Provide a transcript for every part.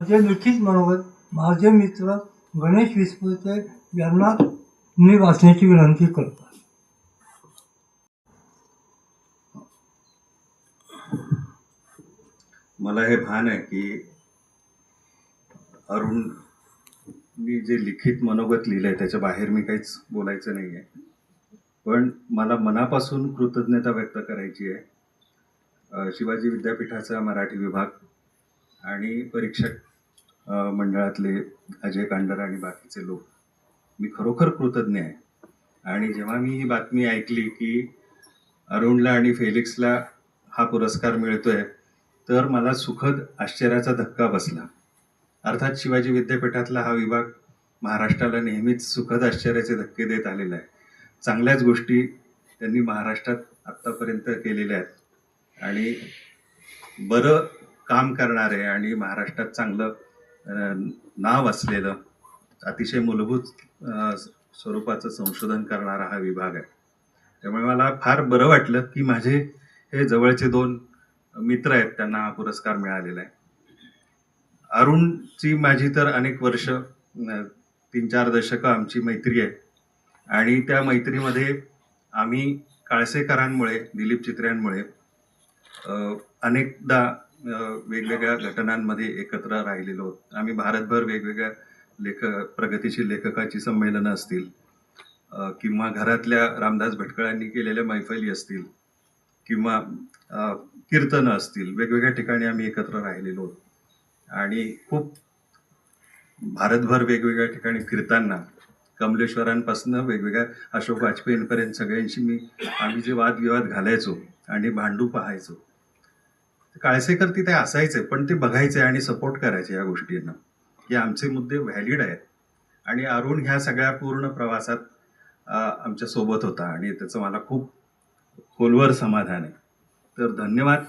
माझे निश्चित मनोगत माझे मित्र गणेश विस्पुते यांना मी वाचण्याची विनंती करतो. मला हे भान आहे की अरुण मी जे लिखित मनोगत लिहिलंय त्याच्या बाहेर मी काहीच बोलायचं नाही आहे पण मला मनापासून कृतज्ञता व्यक्त करायची आहे. शिवाजी विद्यापीठाचा मराठी विभाग आणि परीक्षक मंडळातले अजय कांडर आणि बाकीचे लोक. मी खरोखर कृतज्ञ आहे. आणि जेव्हा मी ही बातमी ऐकली की अरुणला आणि फेलिक्सला हा पुरस्कार मिळतोय तर मला सुखद आश्चर्याचा धक्का बसला. अर्थात शिवाजी विद्यापीठातला हा विभाग महाराष्ट्राला नेहमीच सुखद आश्चर्याचे धक्के देत आलेला आहे. चांगल्याच गोष्टी त्यांनी महाराष्ट्रात आत्तापर्यंत केलेल्या आहेत. आणि बरं काम करणारे आणि महाराष्ट्रात चांगलं नाव असलेलं अतिशय मूलभूत स्वरूपाचं संशोधन करणारा हा विभाग आहे. त्यामुळे मला फार बरं वाटलं की माझे हे जवळचे दोन मित्र आहेत त्यांना हा पुरस्कार मिळालेला आहे. अरुणची माझी तर अनेक वर्ष तीन चार दशकं आमची मैत्री आहे. आणि त्या मैत्रीमध्ये आम्ही काळसेकरांमुळे दिलीप चित्र्यांमुळे अनेकदा वेगवेगळ्या घटनांमध्ये एकत्र राहिलेलो आहोत आम्ही भारतभर वेगवेगळ्या लेख प्रगतीशील लेखकाची संमेलनं असतील किंवा घरातल्या रामदास भटकळांनी केलेल्या मैफली असतील किंवा कीर्तनं असतील वेगवेगळ्या ठिकाणी आम्ही एकत्र राहिलेलो आहोत. आणि खूप भारतभर वेगवेगळ्या ठिकाणी फिरताना कमलेश्वरांपासून वेगवेगळ्या अशोक वाजपेयींपर्यंत सगळ्यांशी मी आम्ही जे वादविवाद घालायचो आणि भांडू पाहायचो काळसेकर तिथे असायचे पण ते बघायचे आणि सपोर्ट करायचे या गोष्टींना. की आमचे मुद्दे व्हॅलिड आहेत. आणि अरुण ह्या सगळ्या पूर्ण प्रवासात आमच्यासोबत होता आणि त्याचं मला खूप खोलवर समाधान आहे. तर धन्यवाद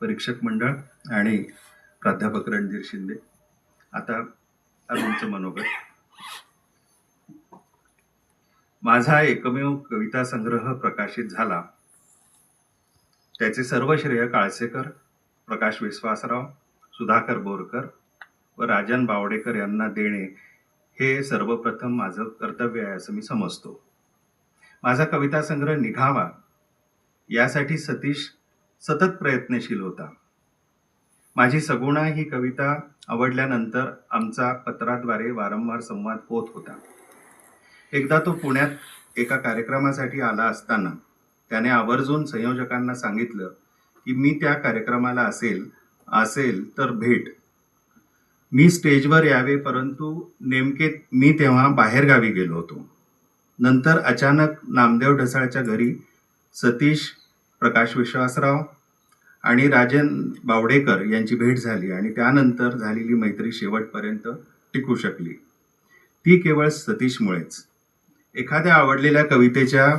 परीक्षक मंडळ आणि प्राध्यापक रणधीर शिंदे. आता अरुणचं मनोगत. माझा एकमेव कविता संग्रह प्रकाशित झाला. त्याचे सर्व श्रेय काळसेकर प्रकाश विश्वासराव सुधाकर बोरकर व राजन बावडेकर यांना देणे हे सर्वप्रथम माझं कर्तव्य आहे असं मी समजतो. माझा कविता संग्रह निघावा यासाठी सतीश सतत प्रयत्नशील होता. माझी सगुणा ही कविता आवडल्यानंतर आमचा पत्राद्वारे वारंवार संवाद होत होता. एकदा तो पुण्यात एका कार्यक्रमासाठी आला असताना त्याने आवर्जून संयोजकांना सांगितलं की मी त्या कार्यक्रमाला असेल असेल तर भेट. मी स्टेजवर यावे परंतु नेमके मी तेव्हा बाहेरगावी गेलो होतो. नंतर अचानक नामदेव ढसाळच्या घरी सतीश प्रकाश विश्वासराव आणि राजन बावडेकर यांची भेट झाली आणि त्यानंतर झालेली मैत्री शेवटपर्यंत टिकू शकली. ती केवळ सतीशमुळेच. एखाद्या आवडलेल्या कवितेच्या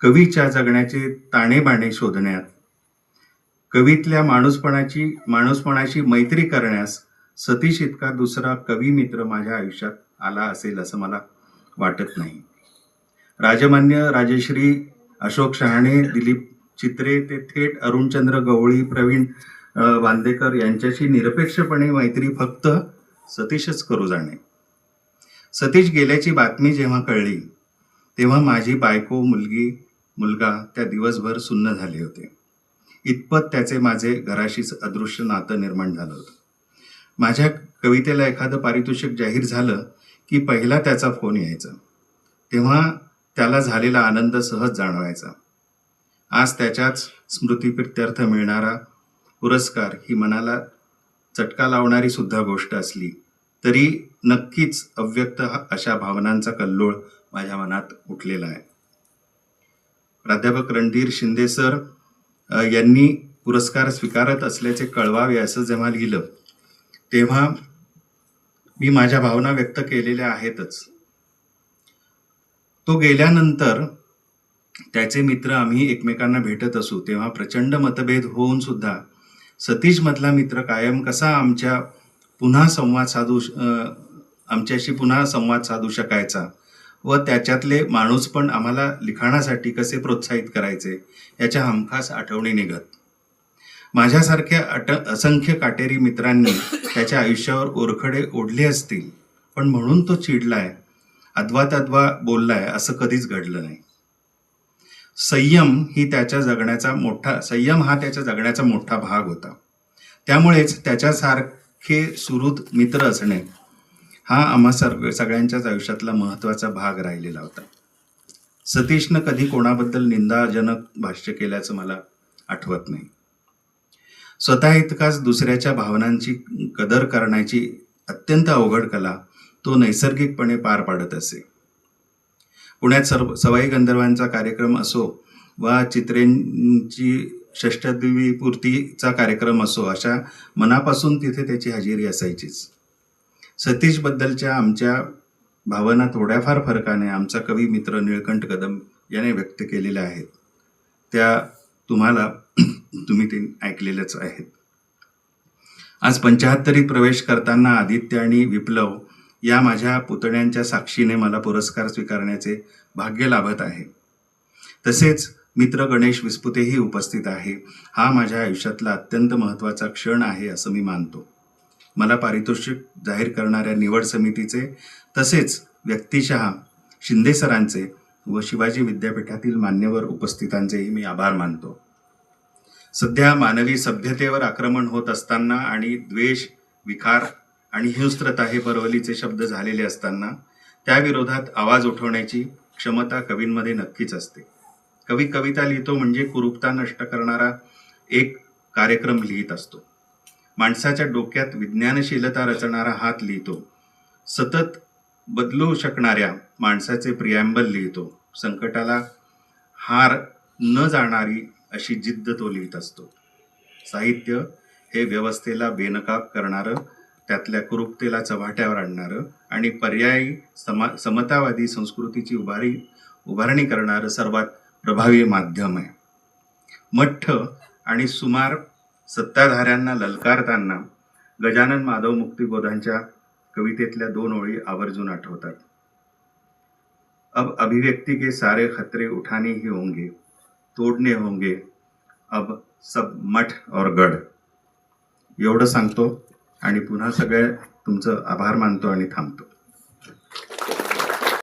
कवीच्या जगण्याचे ताणेबाणे शोधण्यात कवीतल्या माणूसपणाची माणूसपणाशी मैत्री करण्यास सतीश इतका दुसरा कवी मित्र माझ्या आयुष्यात आला असेल असं मला वाटत नाही. राजमान्य राजश्री अशोक शहाणे दिलीप चित्रे ते थेट अरुणचंद्र गवळी प्रवीण बांदेकर वांदेकर यांच्याशी निरपेक्षपणे मैत्री फक्त सतीशच करू जाणे. सतीश गेल्याची बातमी जेव्हा कळली तेव्हा माझी बायको मुलगी मुलगा त्या दिवसभर सुन्न झाले होते. इतपत त्याचे माझे घराशीच अदृश्य नातं निर्माण झालं होतं. माझ्या कवितेला एखादं पारितोषिक जाहीर झालं की पहिला त्याचा फोन यायचा. तेव्हा त्याला झालेला आनंद सहज जाणवायचा. आज त्याच्याच स्मृतीप्रित्यर्थ मिळणारा पुरस्कार ही मनाला चटका लावणारी सुद्धा गोष्ट असली तरी नक्कीच अव्यक्त अशा भावनांचा कल्लोळ माझ्या मनात उठलेला आहे. प्राध्यापक रणधीर शिंदे सर यांनी पुरस्कार स्वीकारत असल्याचे कळवावे असं जेव्हा लिहिलं तेव्हा मी माझ्या भावना व्यक्त केलेल्या आहेतच. तो गेल्यानंतर त्याचे मित्र आम्ही एकमेकांना भेटत असू तेव्हा प्रचंड मतभेद होऊन सुद्धा सतीश मधला मित्र कायम कसा आमच्या पुन्हा संवाद साधू आमच्याशी पुन्हा संवाद साधू शकायचा? व त्याच्यातले माणूस पण आम्हाला लिखाणासाठी कसे प्रोत्साहित करायचे याच्या हमखास आठवणी निघत. माझ्यासारख्या अट असंख्य काटेरी मित्रांनी त्याच्या आयुष्यावर ओरखडे ओढले असतील पण म्हणून तो चिडलाय अद्वा तद्वा बोललाय असं कधीच घडलं नाही. संयम ही त्याच्या जगण्याचा मोठा संयम हा त्याच्या जगण्याचा मोठा भाग होता. त्यामुळेच त्याच्यासारखे सुहृद मित्र असणे हा आम्हा सर्व सगळ्यांच्याच आयुष्यातला महत्त्वाचा भाग राहिलेला होता. सतीशनं कधी कोणाबद्दल निंदाजनक भाष्य केल्याचं मला आठवत नाही. स्वतः इतकाच दुसऱ्याच्या भावनांची कदर करण्याची अत्यंत अवघड कला तो नैसर्गिकपणे पार पाडत असे. पुण्यात सर्व सवाई गंधर्वांचा कार्यक्रम असो वा चित्रेंची षष्टदिवी पूर्तीचा कार्यक्रम असो अशा मनापासून तिथे त्याची हजेरी असायचीच. सतीशबद्दलच्या आमच्या भावना थोड्याफार फरकाने आमचा कवी मित्र निळकंठ कदम याने व्यक्त केलेल्या आहेत. त्या तुम्हाला तुम्ही ते ऐकलेल्याच आहेत. आज पंचाहत्तरीत प्रवेश करताना आदित्य आणि विप्लव या माझ्या पुतण्यांच्या साक्षीने मला पुरस्कार स्वीकारण्याचे भाग्य लाभत आहे. तसेच मित्र गणेश विस्पुतेही उपस्थित आहे. हा माझ्या आयुष्यातला अत्यंत महत्त्वाचा क्षण आहे असं मी मानतो. मला पारितोषिक जाहीर करणाऱ्या निवड समितीचे तसेच व्यक्तिशः शिंदे सरांचे व शिवाजी विद्यापीठातील मान्यवर उपस्थितांचेही मी आभार मानतो. सध्या मानवी सभ्यतेवर आक्रमण होत असताना आणि द्वेष विकार आणि हिंस्त्रता हे परवलीचे शब्द झालेले असताना त्याविरोधात आवाज उठवण्याची क्षमता कवींमध्ये नक्कीच असते. कवी कविता लिहितो म्हणजे कुरूपता नष्ट करणारा एक कार्यक्रम लिहित असतो. माणसाच्या डोक्यात विज्ञानशीलता रचणारा हात लिहितो. सतत बदलू शकणाऱ्या माणसाचे प्रियांबल लिहितो. संकटाला हार न जाणारी अशी जिद्द तो लिहित असतो. साहित्य हे व्यवस्थेला बेनकाब करणारं त्यातल्या कुरूपतेला चव्हाट्यावर आणणारं आणि पर्यायी समा समतावादी संस्कृतीची उभारी उभारणी करणारं सर्वात प्रभावी माध्यम आहे. मठ्ठ आणि सुमार सत्ताधाऱ्यांना ललकारताना गजानन माधव मुक्तिबोधांच्या कवितेतल्या दोन ओळी आवर्जून आठवतात. अब अभिव्यक्ति के सारे खतरे उठाने ही होंगे तोडणे होंगे अब सब मठ और गड एवढं सांगतो आणि पुन्हा सगळे तुमचं आभार मानतो आणि थांबतो.